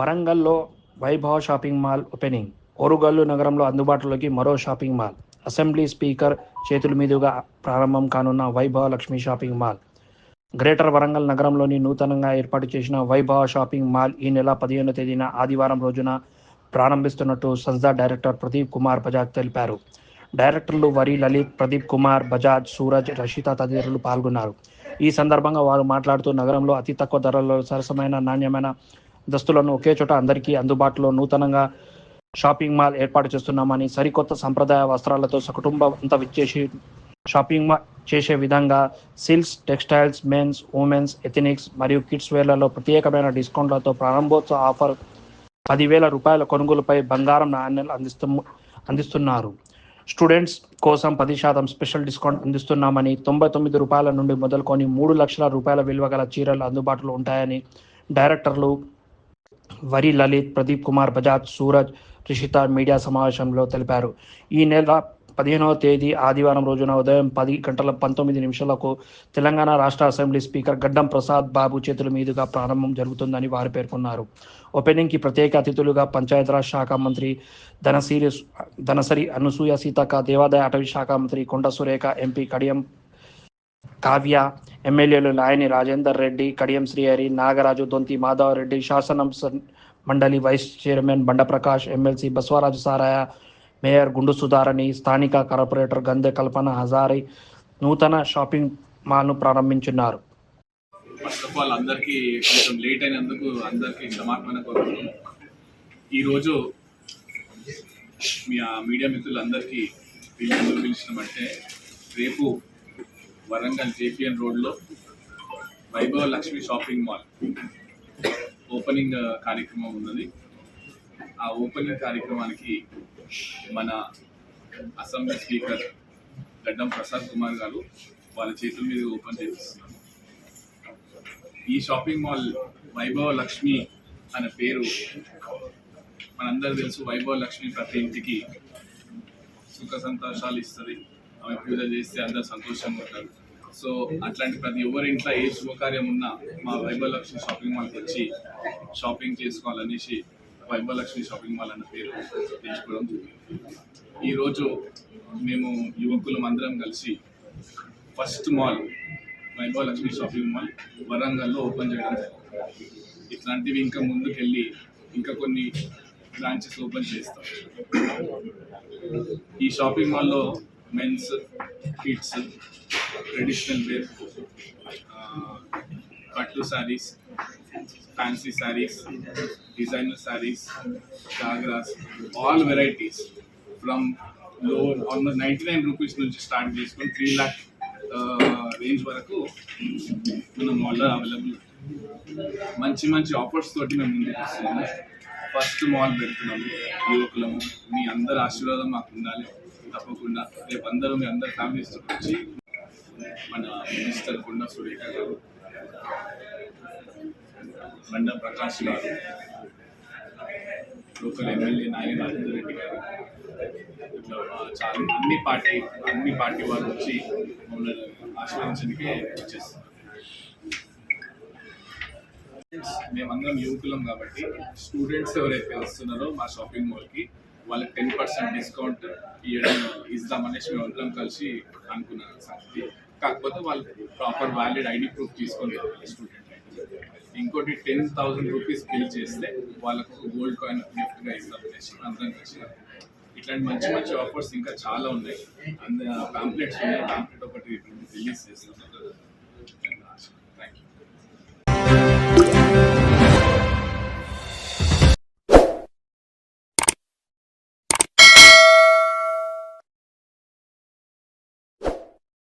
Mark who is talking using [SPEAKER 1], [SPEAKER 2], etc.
[SPEAKER 1] వరంగల్లో Vaibhava shopping mall opening. Orugallu నగరంలో అందుబాటులోకి మరో షాపింగ్ మాల్. అసెంబ్లీ స్పీకర్ చేతుల మీదుగా ప్రారంభం కానున్న Vaibhava Lakshmi shopping mall. Greater Warangal నగరంలోని నూతనంగా ఏర్పాటు చేసిన వైభవ షాపింగ్ మాల్ ఈ నెల పదిహేనో తేదీన ఆదివారం రోజున ప్రారంభిస్తున్నట్టు సంస్థ డైరెక్టర్ ప్రదీప్ కుమార్ బజాజ్ తెలిపారు. డైరెక్టర్లు వరి లలిత్ ప్రదీప్ కుమార్ బజాజ్ సూరజ్ రషిత తదితరులు పాల్గొన్నారు. ఈ సందర్భంగా వారు మాట్లాడుతూ నగరంలో అతి తక్కువ ధరల్లో సరసమైన నాణ్యమైన దస్తులను ఒకే చోట అందరికీ అందుబాటులో నూతనంగా షాపింగ్ మాల్ ఏర్పాటు చేస్తున్నామని సరికొత్త సంప్రదాయ వస్త్రాలతో సకుటుంబం అంతా విచ్చేసి షాపింగ్ మాల్ చేసే విధంగా silks textiles men's women's ethnics మరియు కిడ్స్ వేర్లలో ప్రత్యేకమైన డిస్కౌంట్లతో ప్రారంభోత్సవ ఆఫర్ పదివేల రూపాయల కొనుగోలుపై బంగారం నాణ్యాలు అందిస్తు అందిస్తున్నారు. స్టూడెంట్స్ కోసం పది శాతం స్పెషల్ డిస్కౌంట్ అందిస్తున్నామని తొంభై తొమ్మిది రూపాయల నుండి మొదలుకొని మూడు లక్షల రూపాయల విలువ గల చీరలు అందుబాటులో ఉంటాయని డైరెక్టర్లు వరి లలిత్ ప్రదీప్ కుమార్ బజాజ్ సూరజ్ రిషిత మీడియా సమావేశంలో తెలిపారు. ఈ నెల పదిహేనవ తేదీ ఆదివారం రోజున ఉదయం పది గంటల పంతొమ్మిది నిమిషాలకు తెలంగాణ రాష్ట్ర అసెంబ్లీ స్పీకర్ గడ్డం ప్రసాద్ బాబు చేతుల మీదుగా ప్రారంభం జరుగుతుందని వారు పేర్కొన్నారు. ఓపెనింగ్కి ప్రత్యేక అతిథులుగా పంచాయతీరాజ్ శాఖ మంత్రి ధనసిరి ధనసరి అనసూయ సీతక్క దేవాదాయ అటవీ శాఖ మంత్రి కొండ సురేఖ ఎంపీ కడియం కావ్య ఎమ్మెల్యేలు నాయని రాజేందర్ రెడ్డి కడియం శ్రీహరి నాగరాజు దొంతి మాధవరెడ్డి శాసనం మండలి vice chairman Bandaprakash MLC Basavaraju Saraiah mayor Gundu Sudharani స్థానిక కార్పొరేటర్ గందె కల్పన హజారి నూతన షాపింగ్ మాల్ను ప్రారంభించున్నారు.
[SPEAKER 2] ఫస్ట్ ఆఫ్ ఆల్ అందరికీ కొంచెం లేట్ అయినందుకు అందరికీ క్షమాపణ కోరుతున్నాను ఈరోజు మీ మీడియా మిత్రులందరికీ వీళ్ళు పిలిచినామంటే రేపు వరంగల్ జేపీఎన్ రోడ్లో Vaibhava Lakshmi shopping mall opening కార్యక్రమం ఉన్నది. ఆ ఓపెనింగ్ కార్యక్రమానికి మన అసెంబ్లీ స్పీకర్ గడ్డం ప్రసాద్ కుమార్ గారు వాళ్ళ చేతుల మీద ఓపెన్ చేపిస్తున్నారు. ఈ షాపింగ్ మాల్ వైభవ లక్ష్మి అనే పేరు మనందరూ తెలుసు. వైభవ లక్ష్మి ప్రతి ఇంటికి సుఖ సంతోషాలు ఇస్తుంది. ఆమె పూజ చేస్తే అందరు సంతోషంగా ఉంటారు. సో అట్లాంటి ప్రతి ఎవరి ఇంట్లో ఏ శుభకార్యం ఉన్నా మా వైభవలక్ష్మి షాపింగ్ మాల్కి వచ్చి షాపింగ్ చేసుకోవాలనేసి వైభవ లక్ష్మి షాపింగ్ మాల్ అన్న పేరు తెచ్చుకోవడం జరిగింది ఈరోజు మేము యువకులం అందరం కలిసి first mall Vaibhava Lakshmi shopping mall వరంగల్లో ఓపెన్ చేయడం జరిగింది. ఇట్లాంటివి ఇంకా ముందుకెళ్ళి ఇంకా కొన్ని బ్రాంచెస్ ఓపెన్ చేస్తాం ఈ షాపింగ్ మాల్లో మెన్స్ కిడ్స్ ట్రెడిషనల్ వేర్ పట్టు శారీస్ ఫ్యాన్సీ శారీస్ డిజైనర్ శారీస్ జాగ్రాస్ ఆల్ వెరైటీస్ ఫ్రమ్లో ఆల్మోస్ట్ నైంటీ నైన్ రూపీస్ నుంచి స్టార్ట్ చేసుకొని త్రీ ల్యాక్ రేంజ్ వరకు మన మాల్లో అవైలబుల్ మంచి మంచి ఆఫర్స్ తోటి మేము ముందుకు వస్తున్నాము. ఫస్ట్ మాల్ పెడుతున్నాము. యువకులము మీ అందరి ఆశీర్వాదం మాకు ఉండాలి. తప్పకుండా రేపు అందరూ మీ అందరు ఫ్యామిలీస్ వచ్చి మన మినిస్టర్ కొండ సురేఖ గారు బండ ప్రకాష్ గారు లోకల్ ఎమ్మెల్యే నాయని రాజేందర్ రెడ్డి గారు ఇట్లా చాలా అన్ని పార్టీ అన్ని పార్టీ వాళ్ళు వచ్చి మమ్మల్ని ఆశీర్వదించడానికి వచ్చేస్తారు మేమందరం యువకులం కాబట్టి స్టూడెంట్స్ ఎవరైతే వస్తున్నారో మా షాపింగ్ మాల్కి వాళ్ళకి టెన్ పర్సెంట్ డిస్కౌంట్ ఇవ్వడం ఇస్తామనేసి మేము అందరం కలిసి అనుకున్నాను సంగతి. కాకపోతే వాళ్ళు ప్రాపర్ వ్యాలిడ్ ఐడి ప్రూఫ్ తీసుకొని స్టూడెంట్ ఇంకోటి టెన్ థౌసండ్ రూపీస్ బిల్ చేస్తే వాళ్ళకు గోల్డ్ కాయిన్ గిఫ్ట్గా ఇస్తామనేసి అందరం కలిసి ఇట్లాంటి మంచి మంచి ఆఫర్స్ ఇంకా చాలా ఉన్నాయి. అండ్ పాంప్లెట్స్ ఉన్నాయి. పాంప్లెట్ ఒకటి రిలీజ్ చేస్తాం.